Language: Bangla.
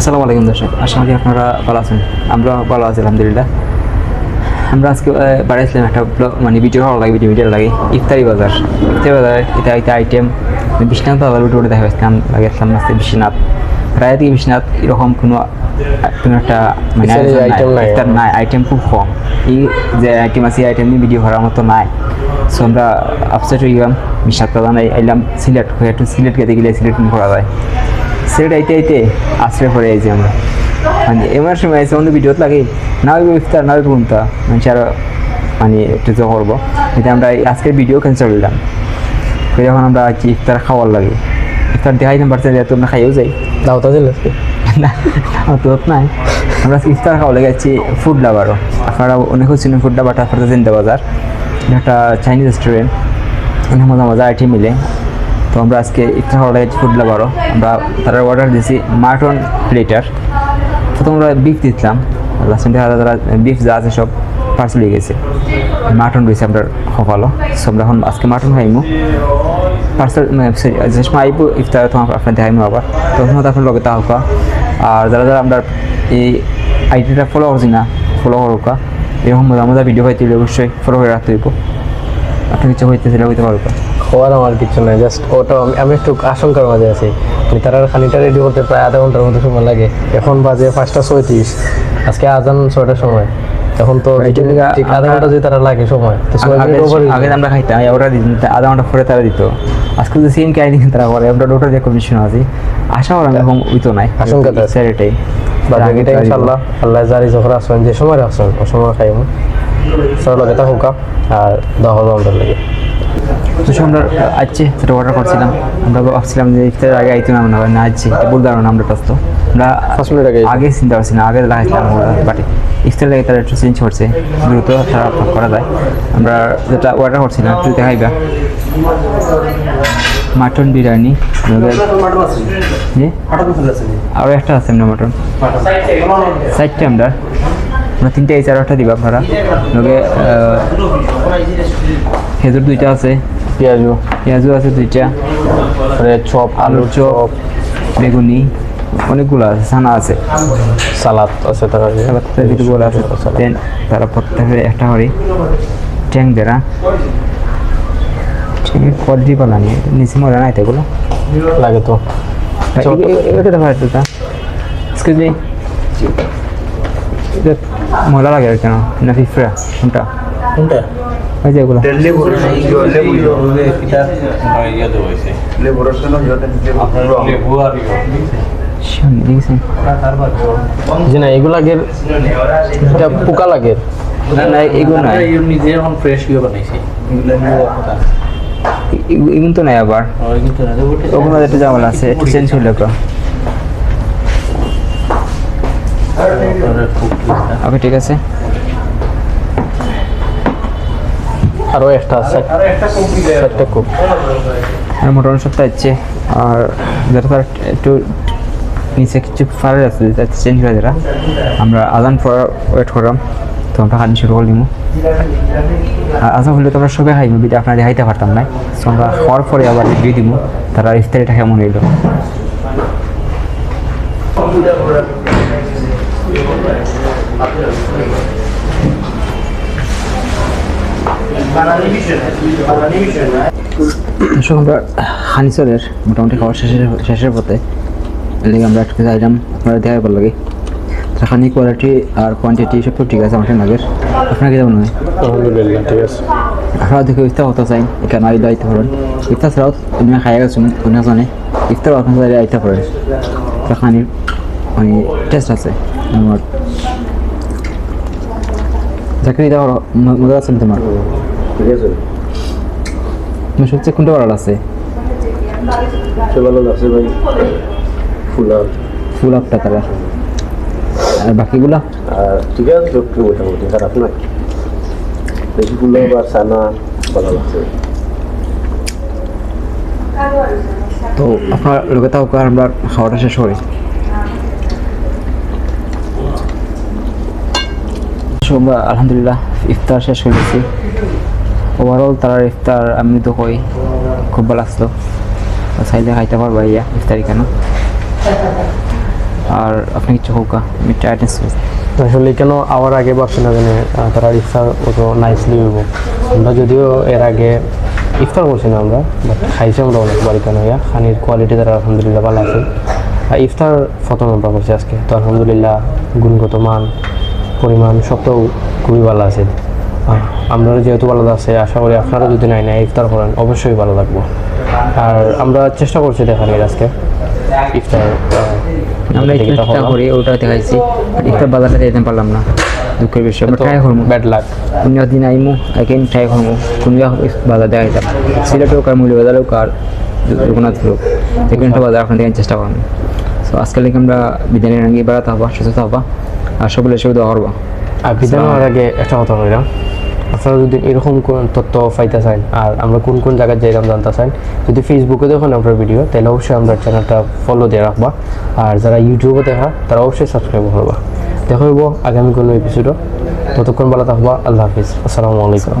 আসসালামু আলাইকুম দর্শক আশা করি আপনারা ভালো আছেন। আমরা ভালো আছি আলহামদুলিল্লাহ। আমরা আজকে বাড়াইছিলাম একটা ব্লগ মানে ভিডিও ভালো লাগে ভিডিও ভিডিও লাগে ইফতারি বাজার। ইফতারি বাজার এটা একটা আইটেম বিশ্বনাথ বাজার ভিডিওটা দেখা পাচ্ছিলাম লাগিয়েছিলাম আজকে বিশ্বনাথ। প্রায় থেকে বিশ্বনাথ এরকম কোনো কোনো একটা মানে ইফতারি নাই। ইফতার নাই আইটেম খুব কম। এই যে আইটেম আছে এই আইটেম নিয়ে ভিডিও করার মতো নাই। সো আমরা আপসেট হয়ে গেলাম বিশ্বনাথ বাজার আইলাম সিলেট হয়ে একটু সিলেট গেতে গেলে সিলেট করা যায়। সিলেট আইতে আইতে আশ্রয় পড়ে আইছি আমরা মানে এমন সময় আছে অন্য ভিডিওত লাগে না ওই ইফতার না ওই ঘুমতা মানে আরও মানে একটু জো করব। এটা আমরা আজকের ভিডিও ক্যান্সেল করলাম। যখন আমরা কি ইফতার খাওয়ার লাগে। ইফতার দেখাইতে পারছে যে তোমরা খাইও যাই। দাওতা দিল না আমার তো নাই। আমরা ইফতার খাওয়া লেগে যাচ্ছি ফুড লাভারও আপনারা অনেক চিনেন ফুড লাভারটা আপনাদের জিন্দা বাজার এটা একটা চাইনিজ রেস্টুরেন্ট অনেক মজা মজা আইটেম মিলে। তো আমরা আজকে ইফতার খাওয়া লেগে ফুড লাভারও আমরা তারা অর্ডার দিয়েছি মাটন প্লেটার প্রথম আমরা বিফ দিচ্ছিলাম লাস্ট দেখা তারা বিফ যা আছে সব পার্সেল হয়ে গেছে। মাটন রয়েছে আমরা সকালও। সো আমরা এখন আজকে মাটন খাইমু। পার্সেল যে সময় আইব, ইফতার তখন আপনার দেখাইমু আবার। তখন আপনার লগে তাহকা আর যারা যারা আমরা এই আইডিটা ফলো করছি না ফলো করুকা এরকম মজা মজা ভিডিও পাইতে হলে অবশ্যই ফলো করে রাখতে হইব। আপনার কিছু হইতেছিল হইতে পারব খাওয়ার আমার কিছু নাই জাস্ট ওটা আমি- একটু আশঙ্কার মাঝে আছি। মানে তারা খানিটা রেডি করতে প্রায় আধা ঘণ্টার মতো সময় লাগে। এখন বাজে পাঁচটা ছয়ত্রিশ আজকে আজান ছয়টার সময়। এখন তো ঠিক আধা ঘণ্টা যদি তারা লাগে সময় আগে আমরা খাইতাম ওরা আধা ঘণ্টা পরে তারা দিত। আজকে যে সেম কাহিনী তারা করে আমরা ওটা দিয়ে কন্ডিশন আছি। আশা করি এরকম হইতো নাই। আশঙ্কাতে আছে। স্যার এটাই বাকিটা ইনশাল্লাহ। আল্লাহ জারি যখন আসবেন যে সময় আসবেন ও সময় খাইব সর লগে তা হুকা আর দশ ঘণ্টার লাগে। তো আমরা আজকে সেটা অর্ডার করছিলাম। আমরা ভাবছিলাম যে ইফতারের আগে আইতো না মনে হয় না আজকে বলতে পারব না আমরা টাস তো আমরা আগে আগে চিন্তা করছি না আগে লাগাইছিলাম বাট ইফতার লাগে তারা একটু চেঞ্জ করছে দ্রুত তারা করা যায়। আমরা যেটা অর্ডার করছিলাম একটু দেখাইবা। মাটন বিরিয়ানি জি? আরও একটা আছে আমরা মাটন সাইডটা আমরা আমরা তিনটে এই চার একটা দিবা আপনারা লগে খেজুর দুইটা আছে পেঁয়াজু পেঁয়াজু আছে দুইটা তারপরে চপ আলুর চপ বেগুনি অনেকগুলো আছে ছানা আছে সালাদ আছে তার সালাদ যেগুলো আছে দেন তারা প্রত্যেকের একটা করে ট্যাং দেরা ট্যাংয়ের কোয়ালিটি পালা নিয়ে নিচে মজা নাই তো এগুলো লাগে তো এটা দেখা যাচ্ছে এক্সকিউজ মি মজা লাগে আর কেন না? ফিফরা কোনটা? কোনটা? ওই যে এগুলো। শিওর দেখেছেন? জি না এগুলো আগের এটা পোকা লাগে। না না এগুলো নাই নিজে এখন ফ্রেশ হয়ে। বানাইছি এগু- এগুলো তো নাই আবার। ওগুলো একটু জামাল আছে চেঞ্জ তো। ওকে, ঠিক আছে। আরও একটা আছে। একটা কুক আর মোটামুটি সপ্তাহ হচ্ছে আর যেটা তার একটু নিচে কিছু ফারের আছে চেঞ্জ করে যেটা আমরা আজান পর ওয়েট করলাম। তো আমরা খানি শুরু করলিম আর আজান হলে তো আমরা সবাই খাইব বিটা আপনারা দেখাইতে পারতাম না। তো আমরা খাওয়ার পরে আবার দিয়ে দিব তারা ইফতারিটা কেমন হইল? আমরা হানিসরের মোটামুটি খাওয়ার শেষের শেষের পথে। এদিকে আমরা একটু চাইলাম আপনারা দেখা ভালো লাগে। খানি কোয়ালিটি আর কোয়ান্টিটি সব তো ঠিক আছে আমার আগের। আপনার কি মনে হয়? আলহামদুলিল্লাহ ঠিক আছে। আপনারা দেখে ইফতার হতে চাই এখানে আইলে আইতে পারেন ইফতার ছাড়াও এমনি খাইয়া গেছেন অন্য জানে। ইফতার আপনার আইতে পারেন খানির মানে টেস্ট আছে আমার। চাকরি দেওয়ার মজা আছে তোমার? সবচেয়ে কোনটা ভালো আছে ভালো আছে ভাই ফুলা ফুল আপটা তারা আর বাকিগুলা? ঠিক আছে সব মোটামুটি খারাপ নয় বেশি ফুলা বা সানা ভালো লাগছে। তো আপনার লোকে তাও আমরা খাওয়াটা শেষ করি আমরা আলহামদুলিল্লাহ, ইফতার শেষ করে দিচ্ছি ওভারঅল তার ইফতার আমি তো কই, খুব ভালো লাগল তো চাইলে খাইতে পারবা ইয়া ইফতারি কেন? আর আপনি কিছু হোক, আমি টায়ার্ডনেস আসলে কেন আওয়ার আগে ভাবছি না জানে তারা ইফতার অত নাইসলি হইব। আমরা যদিও এর আগে ইফতার করছি না আমরা বাট খাইছি আমরা অনেক বাড়িতে নইয়া খানির কোয়ালিটি তারা আলহামদুলিল্লাহ ভালো আছে। আর ইফতার প্রথম আমরা করছি আজকে। তো আলহামদুলিল্লাহ, গুণগত মান পরিমাণ সবটাও খুবই ভালো আছে। আমরা যেহেতু ভালো আছে আশা করি আপনারা যদি নাই না ইফতার করেন অবশ্যই ভালো লাগবো। আর আমরা চেষ্টা করছি দেখানোর আজকে। ইফতার আমরা করি ওটা দেখাইছি। বাজারটা যেতে পারলাম না দুঃখের বিষয়। আমরা ট্রাই করব। ব্যাড লাক অন্য দিন আইমু এগেন ট্রাই করব। কোন বাজার দেখাইতাম। সিলেট হোক আর মূল্য বাজার হোক আর রঘুনাথ হোক যেখানে একটা বাজার আপনার দেখেন চেষ্টা করব। সো আজকে লেগে আমরা বিদ্যালয়ের রঙিয়ে বেড়াতে হবা সুস্থ হবা। আর সকলে সুবিধা দেওয়া করব। আর বিধান হওয়ার আগে একটা কথা কইলাম আপনারা যদি এরকম কোন তথ্য পাইতে চান আর আমরা কোন কোন জায়গায় যাইলাম জানতে চান যদি ফেসবুকে দেখুন আপনার ভিডিও তাহলে অবশ্যই আমরা চ্যানেলটা ফলো দিয়ে রাখবা। আর যারা ইউটিউবে দেখা তারা অবশ্যই সাবস্ক্রাইব করবা। দেখা হইব আগামী কোনো এপিসোডও ততক্ষণ ভালো থাকবা আল্লাহ হাফিজ। আসসালামু আলাইকুম।